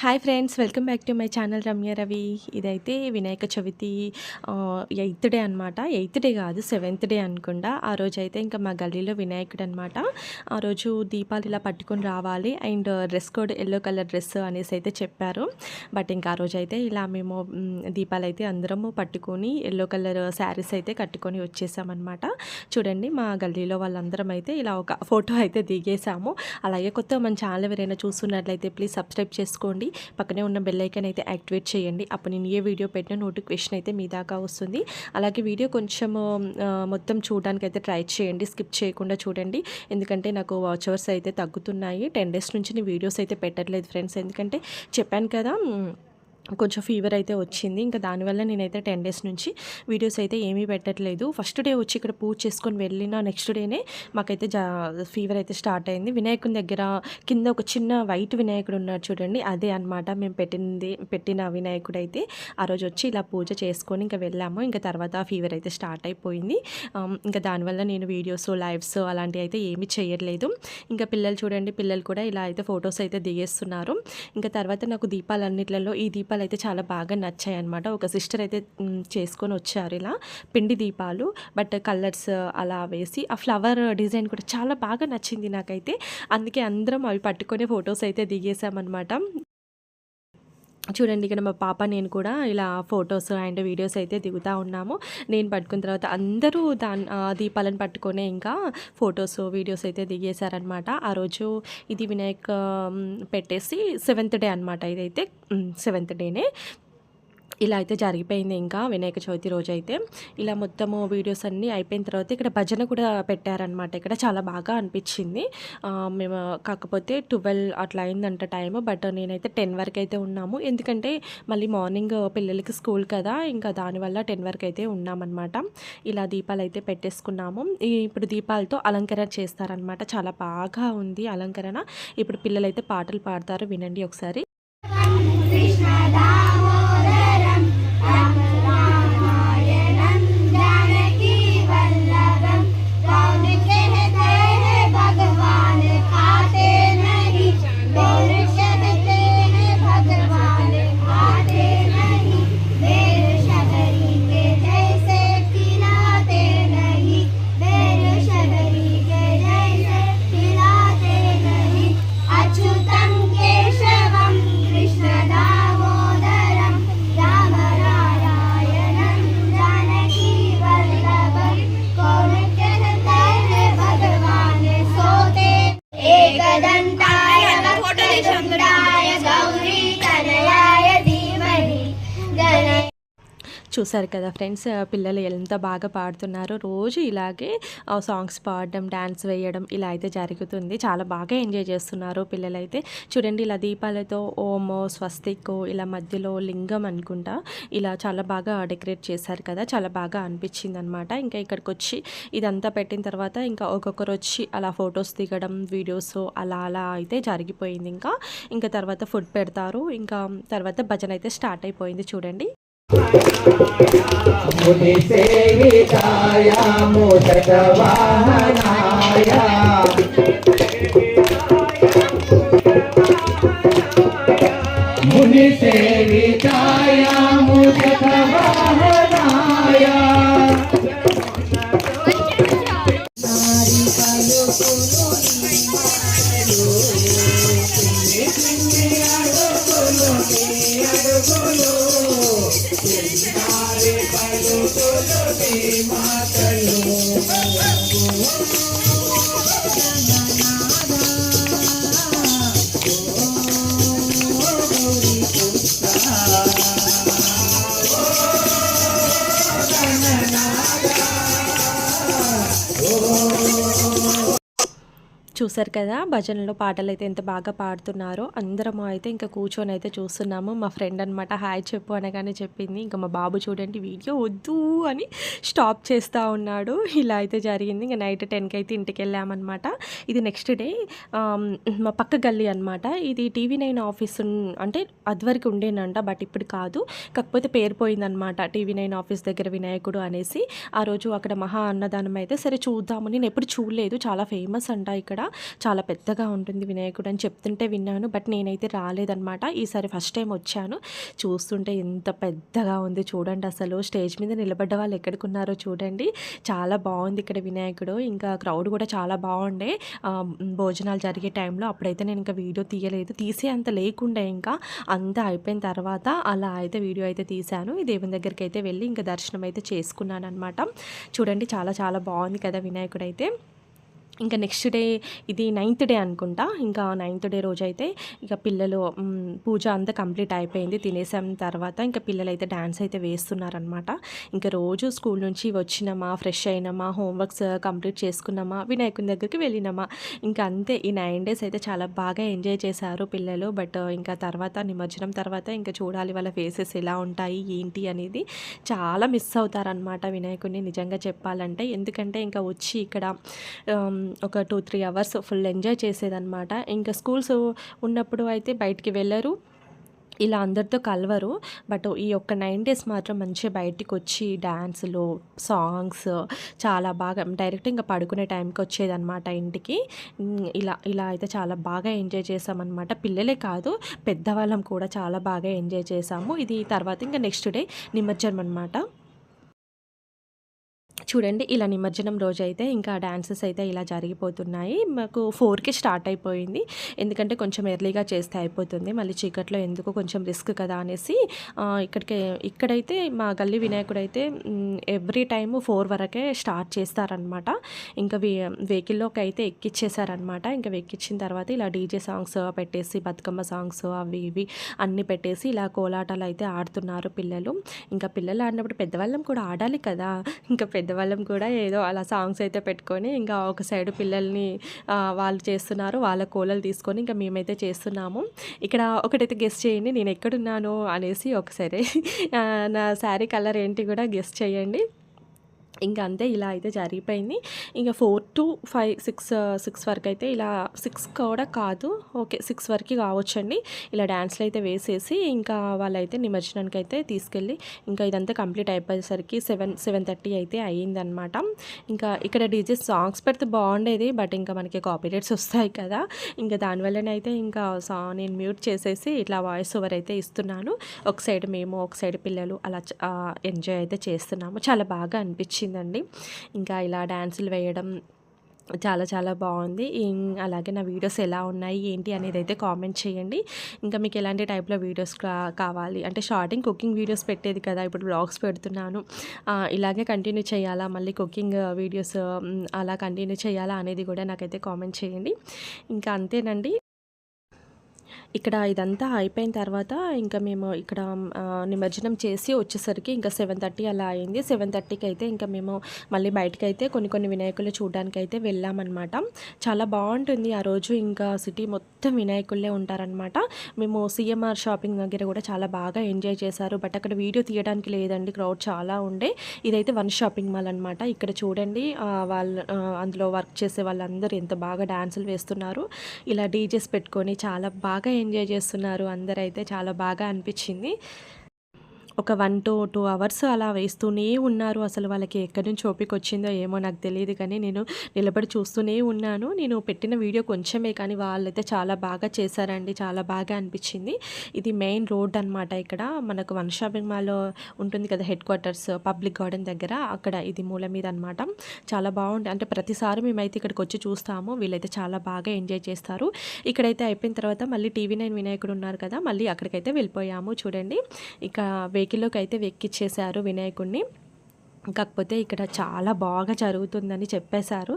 Hi friends welcome back to my channel Ramya Ravi. ఇదైతే Vinayaka Chavithi eighth day అనమాట eighth day కాదు seventh day అనుకుండా. ఆ రోజు అయితే ఇంకా మా గల్లీలో వినాయకుడు అనమాట ఆ రోజు దీపాలు ఇలా పట్టుకొని రావాలి. And dress code yellow colour dress అనేసి అయితే చెప్పారు. బట్ ఇంకా ఆ రోజు అయితే ఇలా మేము దీపాలు అయితే అందరము పట్టుకొని ఎల్లో కలర్ శారీస్ అయితే కట్టుకొని వచ్చేసామన్నమాట. చూడండి మా గల్లీలో వాళ్ళందరం అయితే ఇలా ఒక ఫోటో అయితే దిగేసాము. అలాగే కొత్త మన ఛానల్ ఎవరైనా చూస్తున్నట్లయితే ప్లీజ్ సబ్స్క్రైబ్ చేసుకోండి. పక్కనే ఉన్న బెల్ ఐకాన్ అయితే యాక్టివేట్ చేయండి. అప్పుడు నేను ఏ వీడియో పెట్టిన నోటిఫికేషన్ అయితే మీ దాకా వస్తుంది. అలాగే వీడియో కొంచెం మొత్తం చూడడానికైతే అయితే ట్రై చేయండి. స్కిప్ చేయకుండా చూడండి. ఎందుకంటే నాకు వాచ్ అవర్స్ అయితే తగ్గుతున్నాయి. టెన్ డేస్ నుంచి నేను వీడియోస్ అయితే పెట్టట్లేదు ఫ్రెండ్స్ ఎందుకంటే చెప్పాను కదా కొంచెం ఫీవర్ అయితే వచ్చింది. ఇంకా దానివల్ల నేనైతే టెన్ డేస్ నుంచి వీడియోస్ అయితే ఏమీ పెట్టట్లేదు. ఫస్ట్ డే వచ్చి ఇక్కడ పూజ చేసుకొని వెళ్ళిన నెక్స్ట్ డేనే మాకైతే జా ఫీవర్ అయితే స్టార్ట్ అయింది. వినాయకుని దగ్గర కింద ఒక చిన్న వైట్ వినాయకుడు ఉన్నాడు చూడండి. అదే అన్నమాట. మేము పెట్టింది పెట్టిన వినాయకుడు అయితే ఆ రోజు వచ్చి ఇలా పూజ చేసుకొని ఇంకా వెళ్ళాము. ఇంకా తర్వాత ఫీవర్ అయితే స్టార్ట్ అయిపోయింది. ఇంకా దానివల్ల నేను వీడియోస్ లైవ్స్ అలాంటివి అయితే ఏమీ చేయట్లేదు. ఇంకా పిల్లలు చూడండి పిల్లలు కూడా ఇలా అయితే ఫొటోస్ అయితే దిగేస్తున్నారు. ఇంకా తర్వాత నాకు దీపాలన్నిట్లలో ఈ దీపాలు అయితే చాలా బాగా నచ్చాయి అనమాట ఒక సిస్టర్ అయితే చేసుకొని వచ్చారు ఇలా పిండి దీపాలు బట్ కలర్స్ అలా వేసి ఆ ఫ్లవర్ డిజైన్ కూడా చాలా బాగా నచ్చింది నాకైతే. అందుకే అందరం అవి పట్టుకొని ఫొటోస్ అయితే దిగేసామన్నమాట. చూడండి ఇక్కడ మా పాప నేను కూడా ఇలా ఫొటోస్ అండ్ వీడియోస్ అయితే దిగుతూ ఉన్నాము. నేను పట్టుకున్న తర్వాత అందరూ దాని దీపాలను పట్టుకొని ఇంకా ఫొటోస్ వీడియోస్ అయితే దిగేశారనమాట ఆ రోజు ఇది వినాయక్ పెట్టేసి సెవెంత్ డే అనమాట ఇదైతే. సెవెంత్ డేనే ఇలా అయితే జరిగిపోయింది ఇంకా వినాయక చవితి రోజు అయితే ఇలా మొత్తము వీడియోస్ అన్నీ అయిపోయిన తర్వాత ఇక్కడ భజన కూడా పెట్టారనమాట ఇక్కడ చాలా బాగా అనిపించింది. మేము కాకపోతే ట్వెల్వ్ అట్లా అయిందంట టైం బట్ నేనైతే టెన్ వరకు అయితే ఉన్నాము. ఎందుకంటే మళ్ళీ మార్నింగ్ పిల్లలకి స్కూల్ కదా ఇంకా దానివల్ల టెన్ వరకు అయితే ఉన్నామన్నమాట. ఇలా దీపాలు అయితే పెట్టేసుకున్నాము. ఇప్పుడు దీపాలతో అలంకరణ చేస్తారనమాట చాలా బాగా ఉంది అలంకరణ. ఇప్పుడు పిల్లలైతే పాటలు పాడతారు. వినండి ఒకసారి. కృష్ణదాము చూసారు కదా ఫ్రెండ్స్ పిల్లలు ఎంత బాగా పాడుతున్నారో రోజు ఇలాగే సాంగ్స్ పాడడం డ్యాన్స్ వేయడం ఇలా అయితే జరుగుతుంది. చాలా బాగా ఎంజాయ్ చేస్తున్నారు పిల్లలైతే. చూడండి ఇలా దీపాలతో ఓమో స్వస్తిక్ ఇలా మధ్యలో లింగం అనుకుంటా ఇలా చాలా బాగా డెకరేట్ చేశారు కదా చాలా బాగా అనిపించింది అనమాట ఇంకా ఇక్కడికి వచ్చి ఇదంతా పెట్టిన తర్వాత ఇంకా ఒక్కొక్కరు వచ్చి అలా ఫొటోస్ దిగడం వీడియోస్ అలా అలా అయితే జరిగిపోయింది ఇంకా. ఇంకా తర్వాత ఫుడ్ పెడతారు. ఇంకా తర్వాత భజన అయితే స్టార్ట్ అయిపోయింది చూడండి. मुनि से मुदत वाहनाया। Thank you. చూసారు కదా భజనలో పాటలు అయితే ఎంత బాగా పాడుతున్నారో అందరము అయితే ఇంకా కూర్చొని అయితే చూస్తున్నాము. మా ఫ్రెండ్ అనమాట హాయ్ చెప్పు అనగానే చెప్పింది. ఇంకా మా బాబు చూడండి వీడియో వద్దు అని స్టాప్ చేస్తూ ఉన్నాడు. ఇలా అయితే జరిగింది. ఇంకా నైట్ టెన్కి అయితే ఇంటికి వెళ్ళామన్నమాట. ఇది నెక్స్ట్ డే మా పక్క గల్లీ అనమాట ఇది టీవీ నైన్ ఆఫీస్ అంటే అదివరకు ఉండేనంట బట్ ఇప్పుడు కాదు. కాకపోతే పేరు పోయిందనమాట టీవీ నైన్ ఆఫీస్ దగ్గర వినాయకుడు అనేసి. ఆ రోజు అక్కడ మహా అన్నదానం అయితే సరే చూద్దాము. నేను ఎప్పుడు చూడలేదు. చాలా ఫేమస్ అంట ఇక్కడ. చాలా పెద్దగా ఉంటుంది వినాయకుడు అని చెప్తుంటే విన్నాను బట్ నేనైతే రాలేదనమాట ఈసారి ఫస్ట్ టైం వచ్చాను. చూస్తుంటే ఎంత పెద్దగా ఉంది చూడండి అసలు. స్టేజ్ మీద నిలబడ్డ వాళ్ళు ఎక్కడికున్నారో చూడండి. చాలా బాగుంది ఇక్కడ వినాయకుడు. ఇంకా క్రౌడ్ కూడా చాలా బాగుండే. భోజనాలు జరిగే టైంలో అప్పుడైతే నేను ఇంకా వీడియో తీయలేదు. తీసే అంత లేకుండే ఇంకా. అంతా అయిపోయిన తర్వాత అలా అయితే వీడియో అయితే తీశాను. ఈ దేవుని దగ్గరికి అయితే వెళ్ళి ఇంకా దర్శనం అయితే చేసుకున్నాను అనమాట చూడండి చాలా చాలా బాగుంది కదా వినాయకుడు అయితే ఇంకా నెక్స్ట్ డే ఇది నైన్త్ డే అనుకుంటా. ఇంకా నైన్త్ డే రోజు అయితే ఇక పిల్లలు పూజ అంతా కంప్లీట్ అయిపోయింది. తినేసాం తర్వాత ఇంకా పిల్లలు అయితే డ్యాన్స్ అయితే వేస్తున్నారనమాట ఇంకా రోజు స్కూల్ నుంచి వచ్చినామా ఫ్రెష్ అయినామా హోంవర్క్స్ కంప్లీట్ చేసుకున్నామా వినాయకుని దగ్గరికి వెళ్ళినామా. ఇంకా అంతే ఈ నైన్ డేస్ అయితే చాలా బాగా ఎంజాయ్ చేశారు పిల్లలు. బట్ ఇంకా తర్వాత నిమజ్జనం తర్వాత ఇంకా చూడాలి వాళ్ళ ఫేసెస్ ఎలా ఉంటాయి ఏంటి అనేది చాలా మిస్ అవుతారనమాట వినాయకుడిని నిజంగా చెప్పాలంటే. ఎందుకంటే ఇంకా వచ్చి ఇక్కడ ఒక two three hours full enjoy చేసేదనమాట ఇంకా స్కూల్స్ ఉన్నప్పుడు అయితే బయటికి వెళ్ళరు. ఇలా అందరితో కలవరు. బట్ ఈ ఒక్క నైన్ డేస్ మాత్రం మంచిగా బయటికి వచ్చి డ్యాన్సులు సాంగ్స్ చాలా బాగా డైరెక్ట్ ఇంకా పడుకునే టైంకి వచ్చేదన్నమాట ఇంటికి. ఇలా ఇలా అయితే చాలా బాగా ఎంజాయ్ చేసామన్నమాట. పిల్లలే కాదు పెద్దవాళ్ళం కూడా చాలా బాగా ఎంజాయ్ చేసాము. ఇది తర్వాత ఇంకా నెక్స్ట్ డే నిమజ్జనం అనమాట చూడండి ఇలా నిమజ్జనం రోజు అయితే ఇంకా డ్యాన్సెస్ అయితే ఇలా జరిగిపోతున్నాయి. మాకు ఫోర్కి స్టార్ట్ అయిపోయింది. ఎందుకంటే కొంచెం ఎర్లీగా చేస్తే అయిపోతుంది. మళ్ళీ చీకట్లో ఎందుకు కొంచెం రిస్క్ కదా అనేసి ఇక్కడికి ఇక్కడైతే మా గల్లీ వినాయకుడు అయితే ఎవ్రీ టైమ్ ఫోర్ వరకే స్టార్ట్ చేస్తారనమాట ఇంకా వే వెహికల్లోకి అయితే ఎక్కిచ్చేసారనమాట ఇంకా ఎక్కిచ్చిన తర్వాత ఇలా డీజే సాంగ్స్ పెట్టేసి బతుకమ్మ సాంగ్స్ అవి ఇవి అన్నీ పెట్టేసి ఇలా కోలాటాలు అయితే ఆడుతున్నారు పిల్లలు. ఇంకా పిల్లలు ఆడినప్పుడు పెద్దవాళ్ళం కూడా ఆడాలి కదా. ఇంకా పెద్ద వాళ్ళం కూడా ఏదో అలా సాంగ్స్ అయితే పెట్టుకొని ఇంకా ఒక సైడ్ పిల్లల్ని వాళ్ళు చేస్తున్నారు. వాళ్ళ కోలలు తీసుకొని ఇంకా మేమైతే చేస్తున్నాము. ఇక్కడ ఒకటైతే గెస్ట్ చేయండి నేను ఎక్కడున్నాను అనేసి ఒకసారి నా శారీ కలర్ ఏంటి కూడా గెస్ట్ చేయండి. ఇంకా అంతే ఇలా అయితే జరిగిపోయింది. ఇంకా four to five six six వరకు అయితే ఇలా సిక్స్ కూడా కాదు. ఓకే సిక్స్ వరకు కావచ్చండి. ఇలా డ్యాన్స్లు అయితే వేసేసి ఇంకా వాళ్ళైతే నిమజ్జనానికి అయితే తీసుకెళ్ళి ఇంకా ఇదంతా కంప్లీట్ అయిపోయేసరికి సెవెన్ సెవెన్ థర్టీ అయితే అయ్యిందనమాట. ఇంకా ఇక్కడ డీజే సాంగ్స్ పెడితే బాగుండేది బట్ ఇంకా మనకి కాపీరేట్స్ వస్తాయి కదా. ఇంకా దానివల్లనే అయితే ఇంకా సా నేను మ్యూట్ చేసేసి ఇట్లా వాయిస్ ఓవర్ అయితే ఇస్తున్నాను. ఒక సైడ్ మేము ఒక సైడ్ పిల్లలు అలా ఎంజాయ్ అయితే చేస్తున్నాము. చాలా బాగా అనిపించింది. నచ్చిందండి. ఇంకా ఇలా డ్యాన్సులు వేయడం చాలా చాలా బాగుంది. అలాగే నా వీడియోస్ ఎలా ఉన్నాయి ఏంటి అనేది అయితే కామెంట్ చేయండి. ఇంకా మీకు ఎలాంటి టైప్లో వీడియోస్ కా- కావాలి? అంటే షార్టింగ్ కుకింగ్ వీడియోస్ పెట్టేది కదా ఇప్పుడు బ్లాగ్స్ పెడుతున్నాను. ఇలాగే కంటిన్యూ చేయాలా? మళ్ళీ కుకింగ్ వీడియోస్ అలా కంటిన్యూ చేయాలా అనేది కూడా నాకైతే కామెంట్ చేయండి. ఇంకా అంతేనండి. ఇక్కడ ఇదంతా అయిపోయిన తర్వాత ఇంకా మేము ఇక్కడ నిమజ్జనం చేసి వచ్చేసరికి ఇంకా సెవెన్ థర్టీ అలా అయింది. సెవెన్ థర్టీకి అయితే ఇంకా మేము మళ్ళీ బయటకు అయితే కొన్ని కొన్ని వినాయకులు చూడడానికి అయితే వెళ్ళామన్నమాట. చాలా బాగుంటుంది ఆ రోజు. ఇంకా సిటీ మొత్తం వినాయకులే ఉంటారనమాట మేము సిఎంఆర్ షాపింగ్ దగ్గర కూడా చాలా బాగా ఎంజాయ్ చేశారు. బట్ అక్కడ వీడియో తీయడానికి లేదండి. క్రౌడ్ చాలా ఉండే. ఇదైతే వన్ షాపింగ్ మాల్ అనమాట ఇక్కడ చూడండి వాళ్ళు వాళ్ళ అందులో వర్క్ చేసే వాళ్ళందరూ ఎంత బాగా డ్యాన్సులు వేస్తున్నారు. ఇలా డీజేస్ పెట్టుకొని చాలా బాగా ఎంజాయ్ చేస్తున్నారు. అందరైతే చాలా బాగా అనిపించింది. ఒక వన్ టు టూ అవర్స్ అలా వేస్తూనే ఉన్నారు. అసలు వాళ్ళకి ఎక్కడి నుంచి ఓపిక వచ్చిందో ఏమో నాకు తెలియదు కానీ నేను నిలబడి చూస్తూనే ఉన్నాను. నేను పెట్టిన వీడియో కొంచెమే కానీ వాళ్ళైతే చాలా బాగా చేశారండి. చాలా బాగా అనిపించింది. ఇది మెయిన్ రోడ్ అనమాట ఇక్కడ. మనకు వన్ షాపింగ్ మాల్ ఉంటుంది కదా హెడ్ క్వార్టర్స్ పబ్లిక్ గార్డెన్ దగ్గర. అక్కడ ఇది మూల మీద అనమాట చాలా బాగుంది అంటే ప్రతిసారి మేమైతే ఇక్కడికి వచ్చి చూస్తాము. వీళ్ళైతే చాలా బాగా ఎంజాయ్ చేస్తారు. ఇక్కడైతే అయిపోయిన తర్వాత మళ్ళీ టీవీ నైన్ వినాయకుడు ఉన్నారు కదా మళ్ళీ అక్కడికైతే వెళ్ళిపోయాము. చూడండి. ఇక వెహికల్లోకి అయితే వెక్కిచ్చేశారు వినాయకుడిని కాకపోతే ఇక్కడ చాలా బాగా జరుగుతుందని చెప్పేశారు.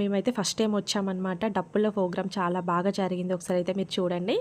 మేమైతే ఫస్ట్ టైం వచ్చామన్నమాట. డప్పుల ప్రోగ్రామ్ చాలా బాగా జరిగింది. ఒకసారి అయితే మీరు చూడండి.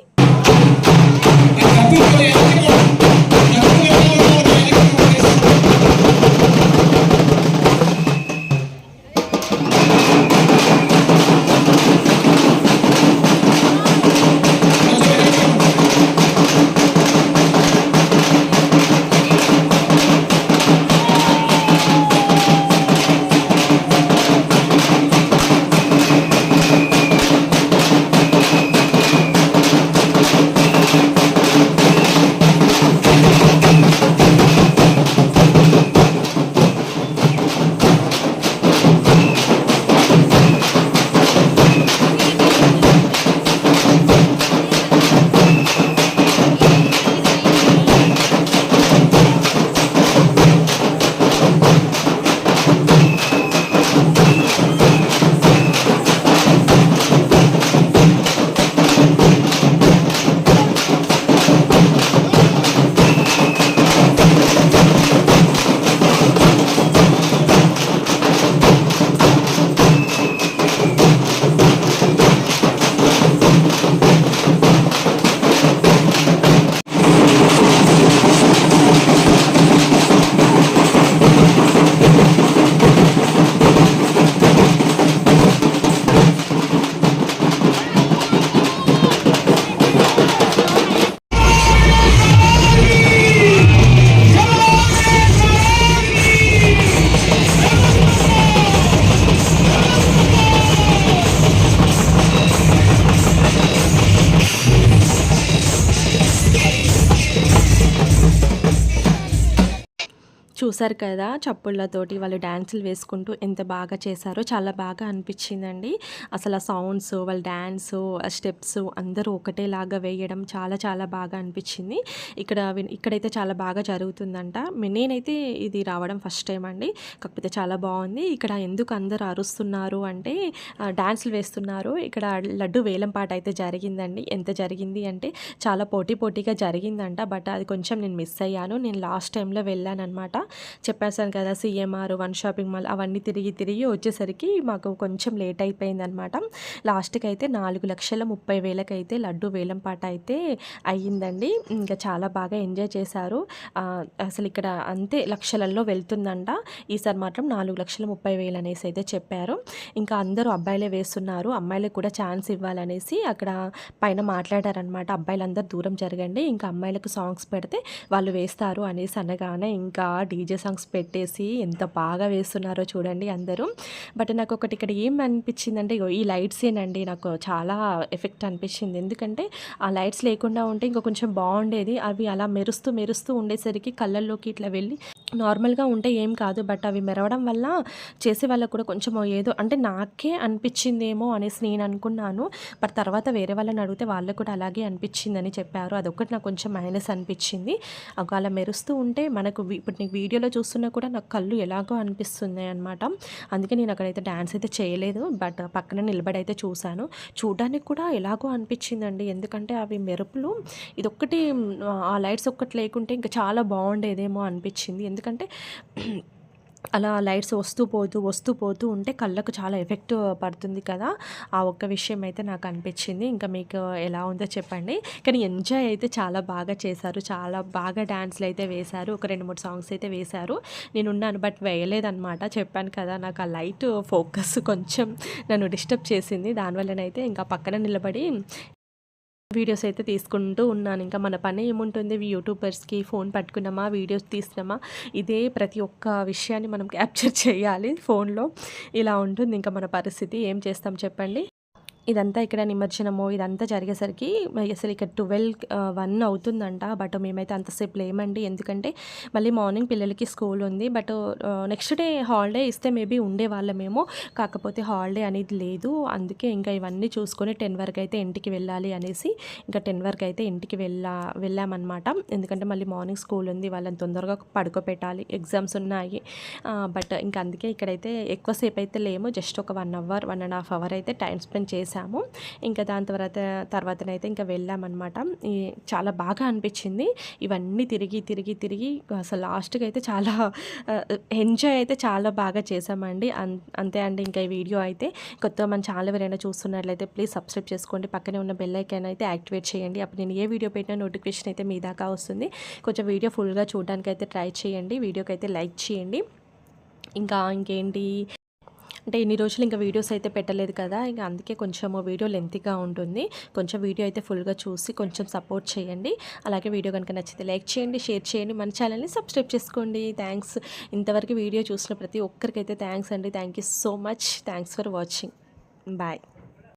చూసారు కదా చప్పుళ్ళతోటి వాళ్ళు డ్యాన్సులు వేసుకుంటూ ఎంత బాగా చేశారో చాలా బాగా అనిపించిందండి. అసలు ఆ సౌండ్స్ వాళ్ళ డ్యాన్స్ స్టెప్స్ అందరూ ఒకటేలాగా వేయడం చాలా చాలా బాగా అనిపించింది. ఇక్కడ ఇక్కడైతే చాలా బాగా జరుగుతుందంట. నేనైతే ఇది రావడం ఫస్ట్ టైం అండి. కాకపోతే చాలా బాగుంది. ఇక్కడ ఎందుకు అందరూ అరుస్తున్నారు అంటే డ్యాన్సులు వేస్తున్నారు. ఇక్కడ లడ్డు వేలం పాట అయితే జరిగిందండి. ఎంత జరిగింది అంటే చాలా పోటీ పోటీగా జరిగిందంట. బట్ అది కొంచెం నేను మిస్ అయ్యాను. నేను లాస్ట్ టైంలో వెళ్ళాను అనమాట చెప్పేశాను కదా సిఎంఆర్ వన్ షాపింగ్ మాల్ అవన్నీ తిరిగి తిరిగి వచ్చేసరికి మాకు కొంచెం లేట్ అయిపోయింది అనమాట లాస్ట్కి అయితే నాలుగు లక్షల ముప్పై వేలకైతే లడ్డు వేలం పాట అయితే అయ్యిందండి. ఇంకా చాలా బాగా ఎంజాయ్ చేశారు. అసలు ఇక్కడ అంతే లక్షలలో వెళ్తుందంట. ఈసారి మాత్రం నాలుగు లక్షల ముప్పై వేలు అనేసి అయితే చెప్పారు. ఇంకా అందరూ అబ్బాయిలే వేస్తున్నారు. అమ్మాయిలకు కూడా ఛాన్స్ ఇవ్వాలనేసి అక్కడ పైన మాట్లాడారనమాట అబ్బాయిలందరూ దూరం జరగండి ఇంకా అమ్మాయిలకు సాంగ్స్ పెడితే వాళ్ళు వేస్తారు అనేసి అనగానే ఇంకా డీజే సాంగ్స్ పెట్టేసి ఎంత బాగా వేస్తున్నారో చూడండి అందరూ. బట్ నాకు ఒకటి ఇక్కడ ఏం అనిపించిందంటే ఈ లైట్స్ ఏనండి నాకు చాలా ఎఫెక్ట్ అనిపించింది. ఎందుకంటే ఆ లైట్స్ లేకుండా ఉంటే ఇంకా కొంచెం బాగుండేది. అవి అలా మెరుస్తూ మెరుస్తూ ఉండేసరికి కళ్ళల్లోకి ఇట్లా వెళ్ళి నార్మల్గా ఉంటే ఏం కాదు. బట్ అవి మెరవడం వల్ల చేసే వాళ్ళకు కూడా కొంచెం ఏదో అంటే నాకే అనిపించిందేమో అనేసి నేను అనుకున్నాను. బట్ తర్వాత వేరే వాళ్ళని అడిగితే వాళ్ళకు కూడా అలాగే అనిపించిందని చెప్పారు. అదొకటి నాకు కొంచెం మైనస్ అనిపించింది. ఒక అలా మెరుస్తూ ఉంటే మనకు ఇప్పుడు నీకు వీడియోలో చూస్తున్నా కూడా నాకు కళ్ళు ఎలాగో అనిపిస్తున్నాయి అనమాట అందుకే నేను అక్కడైతే డ్యాన్స్ అయితే చేయలేదు. బట్ పక్కన నిలబడి అయితే చూశాను. చూడడానికి కూడా ఎలాగో అనిపించిందండి. ఎందుకంటే అవి మెరుపులు ఇదొక్కటి ఆ లైట్స్ ఒక్కటి లేకుంటే ఇంకా చాలా బాగుండేదేమో అనిపించింది. ఎందుకంటే అలా లైట్స్ వస్తూ పోతూ వస్తూ పోతూ ఉంటే కళ్ళకు చాలా ఎఫెక్ట్ పడుతుంది కదా. ఆ ఒక్క విషయం అయితే నాకు అనిపించింది. ఇంకా మీకు ఎలా ఉందో చెప్పండి. కానీ ఎంజాయ్ అయితే చాలా బాగా చేశారు. చాలా బాగా డ్యాన్స్లు అయితే వేశారు. ఒక రెండు మూడు సాంగ్స్ అయితే వేశారు. నేను ఉన్నాను బట్ వేయలేదన్నమాట. చెప్పాను కదా నాకు ఆ లైట్ ఫోకస్ కొంచెం నన్ను డిస్టర్బ్ చేసింది. దానివల్లనైతే ఇంకా పక్కన నిలబడి వీడియోస్ అయితే తీసుకుంటూ ఉన్నాను. ఇంకా మన పని ఏముంటుంది? యూట్యూబర్స్కి ఫోన్ పట్టుకున్నామా? వీడియోస్ తీసినామా ఇదే ప్రతి ఒక్క విషయాన్ని మనం క్యాప్చర్ చేయాలి ఫోన్లో. ఇలా ఉంటుంది ఇంకా మన పరిస్థితి. ఏం చేస్తాం చెప్పండి? ఇదంతా ఇక్కడ నిమజ్జనము ఇదంతా జరిగేసరికి అసలు ఇక్కడ ట్వెల్వ్ వన్ అవుతుందంట. బట్ మేమైతే అంతసేపు లేమండి. ఎందుకంటే మళ్ళీ మార్నింగ్ పిల్లలకి స్కూల్ ఉంది. బట్ నెక్స్ట్ డే హాలిడే ఇస్తే మేబీ ఉండేవాళ్ళమేమో. కాకపోతే హాలిడే అనేది లేదు. అందుకే ఇంకా ఇవన్నీ చూసుకొని టెన్ వరకు అయితే ఇంటికి వెళ్ళాలి అనేసి ఇంకా టెన్ వరకు అయితే ఇంటికి వెళ్ళా వెళ్ళామన్నమాట. ఎందుకంటే మళ్ళీ మార్నింగ్ స్కూల్ ఉంది. వాళ్ళని తొందరగా పడుకోపెట్టాలి. ఎగ్జామ్స్ ఉన్నాయి. బట్ ఇంకా అందుకే ఇక్కడైతే ఎక్కువసేపు అయితే లేము. జస్ట్ ఒక one hour one and half hour అయితే టైం స్పెండ్ చేసాము. ఇంకా దాని తర్వాత తర్వాతనైతే ఇంకా వెళ్ళామన్నమాట. ఈ చాలా బాగా అనిపించింది. ఇవన్నీ తిరిగి తిరిగి తిరిగి అసలు లాస్ట్కి అయితే చాలా ఎంజాయ్ అయితే చాలా బాగా చేసామండి. అంతే అండి ఇంకా ఈ వీడియో అయితే. కొత్త మన ఛానల్ ఎవరైనా చూస్తున్నట్లయితే ప్లీజ్ సబ్స్క్రైబ్ చేసుకోండి. పక్కనే ఉన్న బెల్ ఐకాన్ అయితే యాక్టివేట్ చేయండి. అప్పుడు నేను ఏ వీడియో పెట్టినా నోటిఫికేషన్ అయితే మీ దాకా వస్తుంది. కొంచెం వీడియో ఫుల్గా చూడడానికి అయితే ట్రై చేయండి. వీడియోకి అయితే లైక్ చేయండి. ఇంకా ఇంకేంటి? అంటే ఇన్ని రోజులు ఇంకా వీడియోస్ అయితే పెట్టలేదు కదా ఇంకా అందుకే కొంచెం వీడియో లెంతీగా ఉంటుంది. కొంచెం వీడియో అయితే ఫుల్గా చూసి కొంచెం సపోర్ట్ చేయండి. అలాగే వీడియో కనుక నచ్చితే లైక్ చేయండి షేర్ చేయండి. మన ఛానల్ని సబ్స్క్రైబ్ చేసుకోండి. థ్యాంక్స్ ఇంతవరకు వీడియో చూసిన ప్రతి ఒక్కరికైతే థ్యాంక్స్ అండి. Thank you so much. Thanks for watching. Bye.